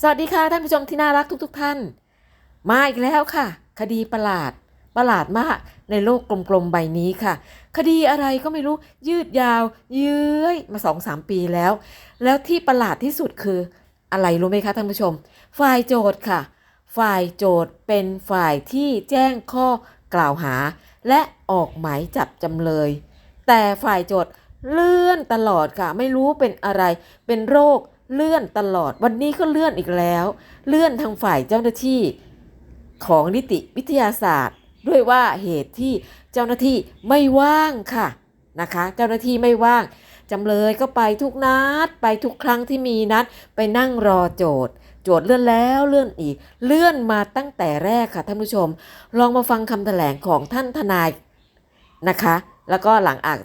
สวัสดีค่ะท่านผู้ชมที่น่ารักทุกๆทท่าน มาอีกแล้วค่ะ คดีประหลาดประหลาดมากในโลกกลมๆใบนี้ค่ะ คดีอะไรก็ไม่รู้ยืดยาว เยื้อยมาสองสามปีแล้ว แล้วที่ประหลาดที่สุดคืออะไรรู้ไหมคะท่านผู้ชม ฝ่ายโจทย์ค่ะ ฝ่ายโจทย์เป็นฝ่ายที่แจ้งข้อกล่าวหา และออกหมายจับจำเลย แต่ฝ่ายโจทย์เลื่อนตลอดค่ะ ไม่รู้เป็นอะไรเป็นโรค เลื่อนตลอด วันนี้ก็เลื่อนอีกแล้ว เลื่อนทางฝ่ายเจ้าหน้าที่ของนิติวิทยาศาสตร์ ด้วยว่าเหตุที่เจ้าหน้าที่ไม่ว่างค่ะนะคะ เจ้าหน้าที่ไม่ว่างจำเลยก็ไปทุกนัด ไปทุกครั้งที่มีนัด ไปนั่งรอโจทย์ โจทย์เลื่อนแล้วเลื่อนอีก เลื่อนมาตั้งแต่แรกค่ะท่านผู้ชม ลองมาฟังคำแถลงของท่านทนายนะคะ แล้วก็หลังอาก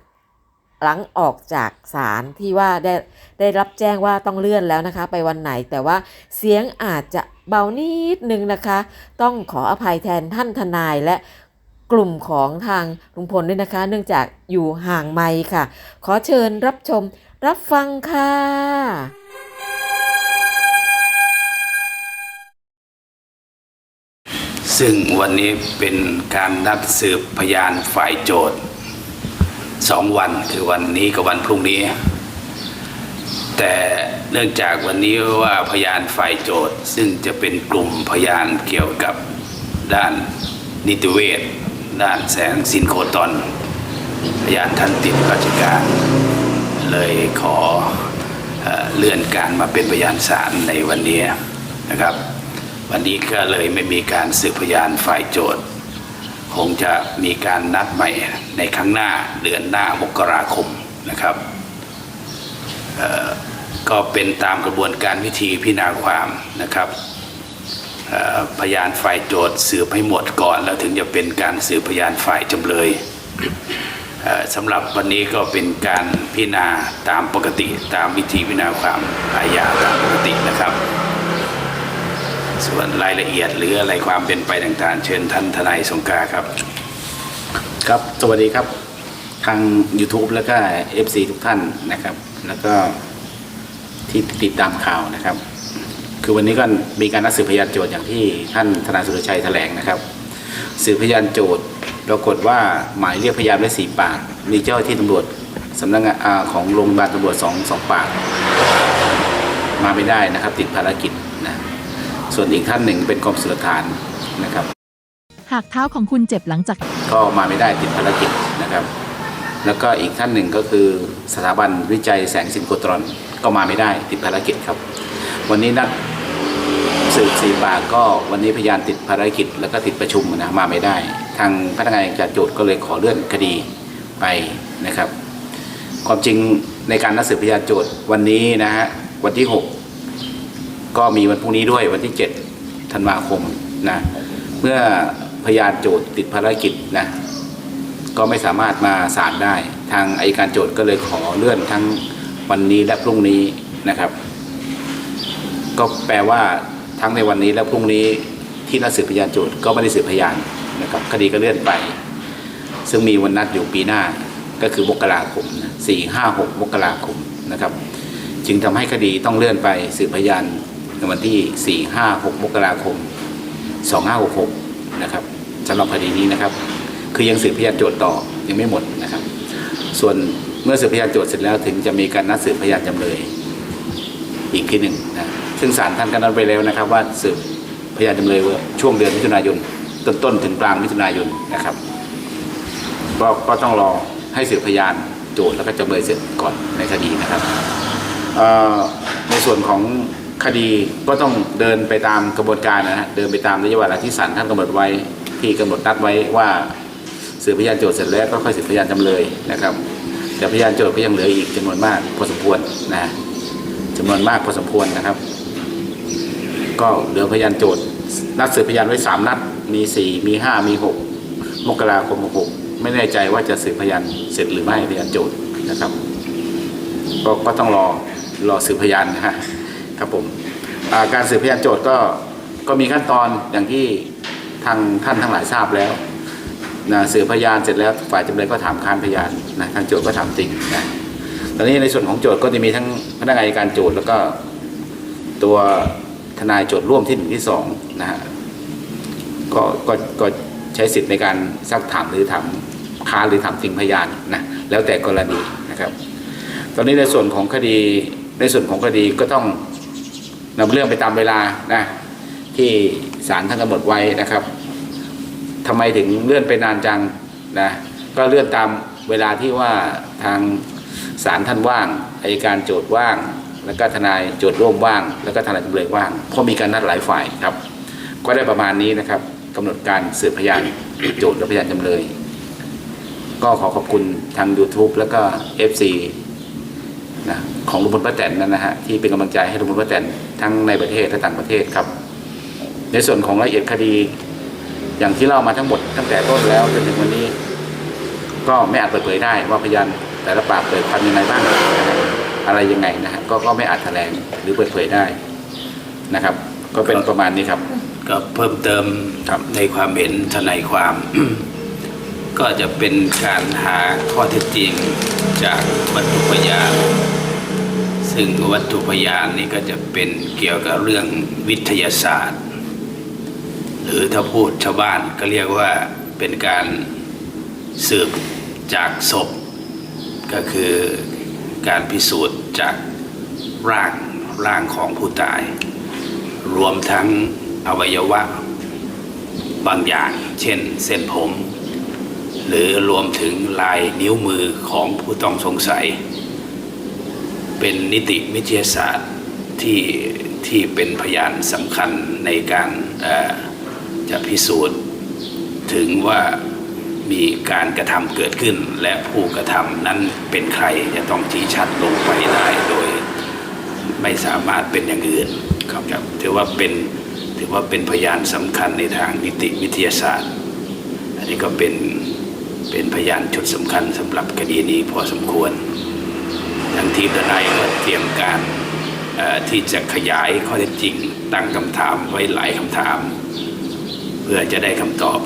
หลังออกจากศาลที่ว่าได้ได้รับแจ้งว่าต้องเลื่อนแล้วนะคะ ไปวันไหนแต่ว่าเสียงอาจจะเบานิดนึงนะคะ ต้องขออภัยแทนท่านทนายและกลุ่มของทางลุงพลด้วยนะคะ เนื่องจากอยู่ห่างไมค์ค่ะ ขอเชิญรับชมรับฟังค่ะซึ่งวันนี้เป็นการนัดสืบพยานฝ่ายโจทย์ สองวันคือวันนี้กับวันพรุ่งนี้ แต่เนื่องจากวันนี้ว่าพยานฝ่ายโจทย์ ซึ่งจะเป็นกลุ่มพยานเกี่ยวกับด้านนิติเวชด้านแสงสินโคตอน พยานท่านติดราชการ เลยขอเอ่อเลื่อนการมาเป็นพยานศาลในวันนี้นะครับ วันนี้ก็เลยไม่มีการสืบพยานฝ่ายโจทย์ คงจะมีการนัดใหม่ในครั้งหน้าเดือนหน้ามกราคมนะครับ ก็เป็นตามกระบวนการวิธีพิจารณาความนะครับพยานฝ่ายโจทย์สืบให้หมดก่อน แล้วถึงจะเป็นการสืบพยานฝ่ายจำเลยสำหรับวันนี้ก็เป็นการพิจารณาตามปกติตามวิธีพิจารณาความอาญาตามปกตินะครับ ส่วนรายละเอียดหรืออะไรความเป็นไปต่างๆ เชิญท่านทนายสงกานต์ครับ ครับ สวัสดีครับ ทาง YouTube แล้วก็ FC ทุกท่านนะครับ แล้วก็ที่ติดตามข่าวนะครับ คือวันนี้ก็มีการนัดสืบพยานโจทย์อย่างที่ท่านทนาสุรชัยแถลงนะครับ สืบพยานโจทย์ปรากฏว่าหมายเรียกพยานไว้สี่ปาก มีเจ้าที่ตำรวจสำนักงานของโรงพยาบาลตำรวจสองสองปาก มาไม่ได้นะครับ ติดภารกิจนะ ส่วนอีกท่านหนึ่งเป็นกรมสุลฐานนะครับ หากเท้าของคุณเจ็บหลังจาก ก็มาไม่ได้ติดภารกิจนะครับ แล้วก็อีกท่านหนึ่งก็คือสถาบันวิจัยแสงสินโคตรอนก็มาไม่ได้ติดภารกิจครับ วันนี้นัดสืบสีปากก็วันนี้พยานติดภารกิจ แล้วก็ติดประชุมนะมาไม่ได้ ทางพนักงานจัดโจทย์ก็เลยขอเลื่อนคดีไปนะครับ ความจริงในการนัดสืบพยานโจทย์วันนี้นะฮะวันที่ 6 ก็มีวันพรุ่งนี้ด้วยวันที่ 7 ธันวาคมนะเมื่อพยานโจทย์ติดภารกิจนะก็ไม่สามารถมาศาลได้ ทางอายการโจทย์ก็เลยขอเลื่อนทั้งวันนี้และพรุ่งนี้นะครับ ก็แปลว่าทั้งในวันนี้และพรุ่งนี้ที่นัดสืบพยานโจทย์ก็ไม่ได้สืบพยานนะครับคดีก็เลื่อนไป ซึ่งมีวันนัดอยู่ปีหน้าก็คือมกราคมสี่ห้าหกมกราคมนะครับ จึงทำให้คดีต้องเลื่อนไปสืบพยาน ในวันที่ 4 5 6 มกราคม 2566 นะครับสำหรับคดีนี้นะครับ คือยังสืบพยานโจทย์ต่อยังไม่หมดนะครับ ส่วนเมื่อสืบพยานโจทย์เสร็จแล้วถึงจะมีการนัดสืบพยานจำเลยอีกทีหนึ่งนะซึ่งศาลท่านก็นัดไปแล้วนะครับ ว่าสืบพยานจำเลยว่าช่วงเดือนมิถุนายนต้นต้นถึงกลางมิถุนายนนะครับก็ก็ต้องรอให้สืบพยานโจทย์แล้วก็จำเลยเสร็จก่อนในคดีนะครับในส่วนของ คดีก็ต้องเดินไปตามกระบวนการนะฮะเดินไปตามระยะเวลาที่ศาลท่านกำหนดไว้ที่กำหนดนัดไว้ว่าสืบพยานโจทย์เสร็จแล้วก็ค่อยสืบพยานจำเลยนะครับ แต่พยานโจทย์ก็ยังเหลืออีกจำนวนมากพอสมควรนะจำนวนมากพอสมควรนะครับ ก็เหลือพยานโจทย์นัดสืบพยานไว้สามนัดมีสี่มีห้ามีหกมกราคมหกไม่แน่ใจว่าจะสืบพยานเสร็จหรือไม่พยานโจทย์นะครับ ก็ต้องรอรอสืบพยานนะฮะ ครับผมการสืบพยานโจทย์ก็ก็มีขั้นตอนอย่างที่ทางท่านทั้งหลายทราบแล้วนะสืบพยานเสร็จแล้วฝ่ายจำเลยก็ถามค้านพยานนะทางโจทย์ก็ถามจริงนะตอนนี้ในส่วนของโจทย์ก็จะมีทั้งพนักงานการโจทย์แล้วก็ตัวทนายโจทย์ร่วมที่หนึ่งที่สองนะฮะก็ก็ก็ใช้สิทธิ์ในการซักถามหรือถามค้านหรือถามจริงพยานนะแล้วแต่กรณีนะครับ ตอนนี้ในส่วนของคดีในส่วนของคดีก็ต้อง นำเรื่องไปตามเวลานะที่ศาลท่านกำหนดไว้นะครับทำไมถึงเลื่อนไปนานจังนะก็เลื่อนตามเวลาที่ว่าทางศาลท่านว่างอายการโจทย์ว่าง แล้วก็ทนายโจทย์ร่วมว่าง แล้วก็ทนายจำเลยว่างเพราะมีการนัดหลายฝ่ายครับ ก็ได้ประมาณนี้นะครับกำหนดการสืบพยานโจทย์และพยานจำเลย ก็ขอขอบคุณทาง YouTube แล้วก็ FC ของลุงพลป้าแตนนั่นนะฮะที่เป็นกำลังใจให้ลุงพลป้าแตนทั้งในประเทศและต่างประเทศครับ ในส่วนของรายละเอียดคดี อย่างที่เล่ามาทั้งหมดตั้งแต่ต้นแล้วจนถึงวันนี้ ก็ไม่อาจเปิดเผยได้ว่าพยานแต่ละปากเปิดความยังไงบ้างนะครับอะไรยังไงนะฮะก็ก็ไม่อาจแถลงหรือเปิดเผยได้นะครับ ก็เป็นประมาณนี้ครับ ก็เพิ่มเติมครับในความเห็นทนายความ ก็จะเป็นการหาข้อเท็จจริงจากวัตถุพยาน ซึ่งวัตถุพยานนี่ก็จะเป็นเกี่ยวกับเรื่องวิทยาศาสตร์ หรือถ้าพูดชาวบ้านก็เรียกว่าเป็นการสืบจากศพ ก็คือการพิสูจน์จากร่างร่างของผู้ตาย รวมทั้งอวัยวะบางอย่าง เช่นเส้นผม หรือรวมถึงลายนิ้วมือของผู้ต้องสงสัย เป็นนิติวิทยาศาสตร์ที่ที่เป็นพยานสำคัญในการจะพิสูจน์ ถึงว่ามีการกระทำเกิดขึ้น และผู้กระทำนั้นเป็นใครจะต้องชี้ชัดลงไปได้โดยไม่สามารถเป็นอย่างอื่นครับครับถือว่าเป็นถือว่าเป็นพยานสำคัญในทางนิติวิทยาศาสตร์ อันนี้ก็เป็นเป็นพยานชุดสำคัญสำหรับคดีนี้พอสมควร ทางทีมทนายก็เตรียมการที่จะขยายข้อเท็จจริง ตั้งคำถามไว้หลายคำถาม เพื่อจะได้คำตอบ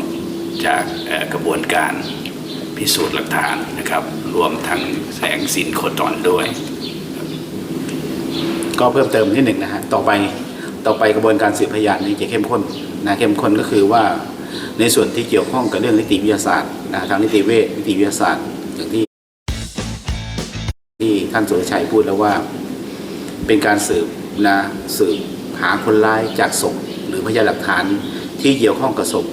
จากกระบวนการพิสูจน์หลักฐานนะครับ รวมทั้งแสงสินโคตรด้วย ก็เพิ่มเติมนิดหนึ่งนะฮะต่อไปต่อไปกระบวนการสืบพยานนี้จะเข้มข้นนะเข้มข้นก็คือว่าในส่วนที่เกี่ยวข้องกับเรื่องนิติวิทยาศาสตร์นะทางนิติเวชนิติวิทยาศาสตร์อย่างที่ ที่ท่านสุรชัยพูดแล้วว่า เป็นการสืบนะสืบหาคนร้ายจากศพหรือพยานหลักฐานที่เกี่ยวข้องกับศพ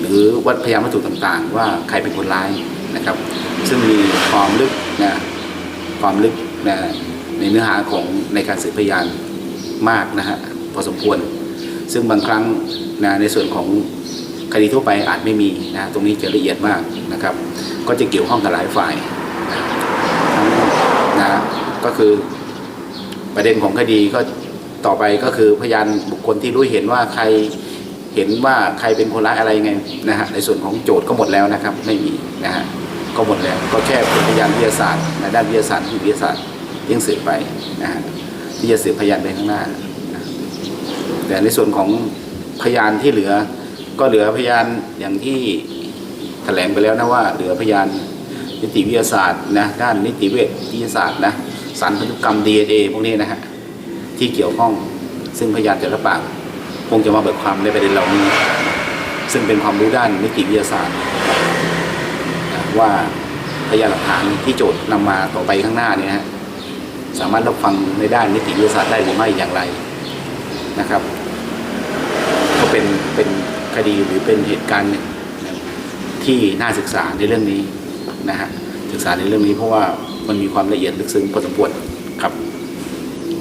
หรือวัดพยานวัตถุต่างๆ ว่าใครเป็นคนร้ายนะครับ ซึ่งมีความลึกนะความลึกนะในเนื้อหาของในการสืบพยานมากนะฮะพอสมควร ซึ่งบางครั้งนะในส่วนของคดีทั่วไปอาจไม่มีนะตรงนี้จะละเอียดมากนะครับ ก็จะเกี่ยวข้องกับหลายฝ่าย นะก็คือประเด็นของคดีก็ต่อไปก็คือพยานบุคคลที่รู้เห็นว่าใครเห็นว่าใครเป็นคนร้ายอะไรไงนะฮะในส่วนของโจทย์ก็หมดแล้วนะครับ ไม่มีนะฮะก็หมดแล้วก็แค่เป็นพยานวิทยาศาสตร์ในด้านวิทยาศาสตร์ที่วิทยาศาสตร์ยังสืบไปนะฮะที่จะสืบพยานไปข้างหน้านะแต่ในส่วนของพยานที่เหลือ ก็เหลือพยานอย่างที่แถลงไปแล้วนะว่า เหลือพยาน นิติวิทยาศาสตร์นะด้านนิติเวชวิทยาศาสตร์นะสารพันธุกรรม DNA พวกนี้นะฮะที่เกี่ยวข้องซึ่งพยานแต่ละปากคงจะมาเบิกความในประเด็นเหล่านี้ ซึ่งเป็นความรู้ด้านนิติวิทยาศาสตร์ ว่าพยานหลักฐานที่โจทย์นำมาต่อไปข้างหน้าเนี่ยฮะสามารถรับฟังในด้านนิติวิทยาศาสตร์ได้หรือไม่อย่างไรนะครับ ก็เป็นเป็นคดีหรือเป็นเหตุการณ์ที่น่าศึกษาในเรื่องนี้ นะฮะศึกษาในเรื่องนี้เพราะว่ามันมีความละเอียดลึกซึ้งพอสมควรครับ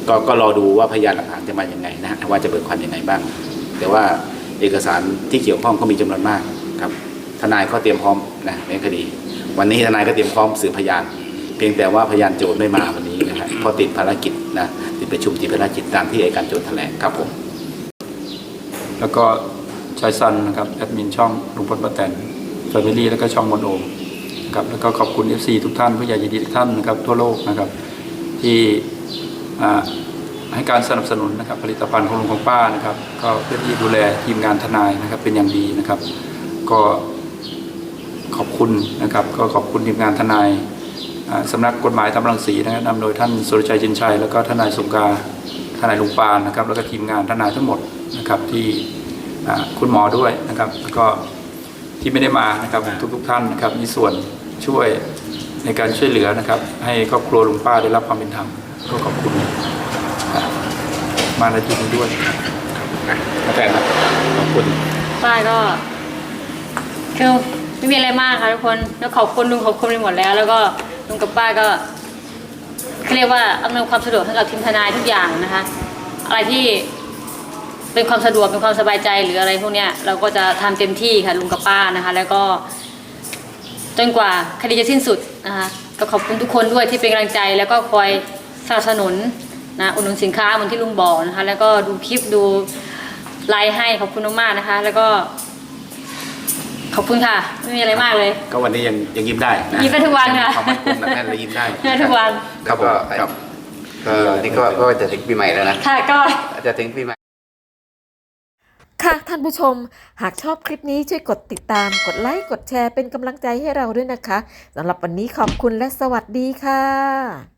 ก็ก็รอดูว่าพยานหลักฐานจะมาอย่างไงนะฮะว่าจะเบิกความยังไงบ้าง แต่ว่าเอกสารที่เกี่ยวข้องก็มีจำนวนมากครับ ทนายก็เตรียมพร้อมนะในคดี วันนี้ทนายก็เตรียมพร้อมสืบพยาน เพียงแต่ว่าพยานโจทย์ไม่มาวันนี้นะฮะเพราะติดภารกิจนะติดประชุมติดภารกิจตามที่อัยการโจทย์แถลงครับผมแล้วก็ชายซันนะครับแอดมินช่องลุงพลป้าแตนแฟมิลี่แล้วก็ช่องมอนโอ นะครับแล้วก็ขอบคุณ FC ทุกท่านผู้ใหญ่ใจดีทุกท่านนะครับทั่วโลกนะครับ ที่ให้การสนับสนุนนะครับผลิตภัณฑ์ของลุงของป้านะครับ ก็เพื่อที่ดูแลทีมงานทนายนะครับเป็นอย่างดีนะครับ ก็ขอบคุณนะครับ ก็ขอบคุณทีมงานทนายสำนักกฎหมายตำรังสีนะครับนำโดยท่านสุรชัยจินชัย แล้วก็ทนายสงกาทนายลุงปานนะครับ แล้วก็ทีมงานทนายทั้งหมดนะครับที่คุณหมอด้วยนะครับ แล้วก็ที่ไม่ได้มานะครับทุกทุกๆท่านนะครับมีส่วน ช่วยในการช่วยเหลือนะครับ ให้ครอบครัวลุงป้าได้รับความเป็นธรรมก็ขอบคุณอ่ามาในที่นี้ด้วยกาแฟครับขอบคุณป้าก็คือไม่มีอะไรมากค่ะทุกคนแล้วขอบคุณลุงขอบคุณไปหมดแล้ว แล้วก็ลุงกับป้าก็เขาเรียกว่าอำนวยความสะดวกให้กับทีมทนายทุกอย่างนะคะ อะไรที่เป็นความสะดวกเป็นความสบายใจหรืออะไรพวกเนี้ยเราก็จะทำเต็มที่ค่ะลุงกับป้านะคะ แล้วก็ จนกว่าคดีจะสิ้นสุดนะคะก็ขอบคุณทุกคนด้วยที่เป็นกำลังใจแล้วก็คอยสนับสนุนนะอุดหนุนสินค้าเหมือนที่ลุงบอกนะคะ แล้วก็ดูคลิปดูไลฟ์ให้ขอบคุณมากๆนะคะ แล้วก็ ขอบคุณค่ะ ไม่มีอะไรมากเลย ก็วันนี้ยังยังยิ้มได้นะยิ้มได้ทุกวันค่ะ ความมั่นคงหนักแน่นและยิ้มได้ยิ้มได้ทุกวัน ครับผมครับ ก็นี่ก็ก็จะถึงปีใหม่แล้วนะ ค่ะก็ จะถึงปีใหม่ ค่ะท่านผู้ชม หากชอบคลิปนี้ช่วยกดติดตาม กดไลค์กดแชร์เป็นกำลังใจให้เราด้วยนะคะสำหรับวันนี้ขอบคุณและสวัสดีค่ะ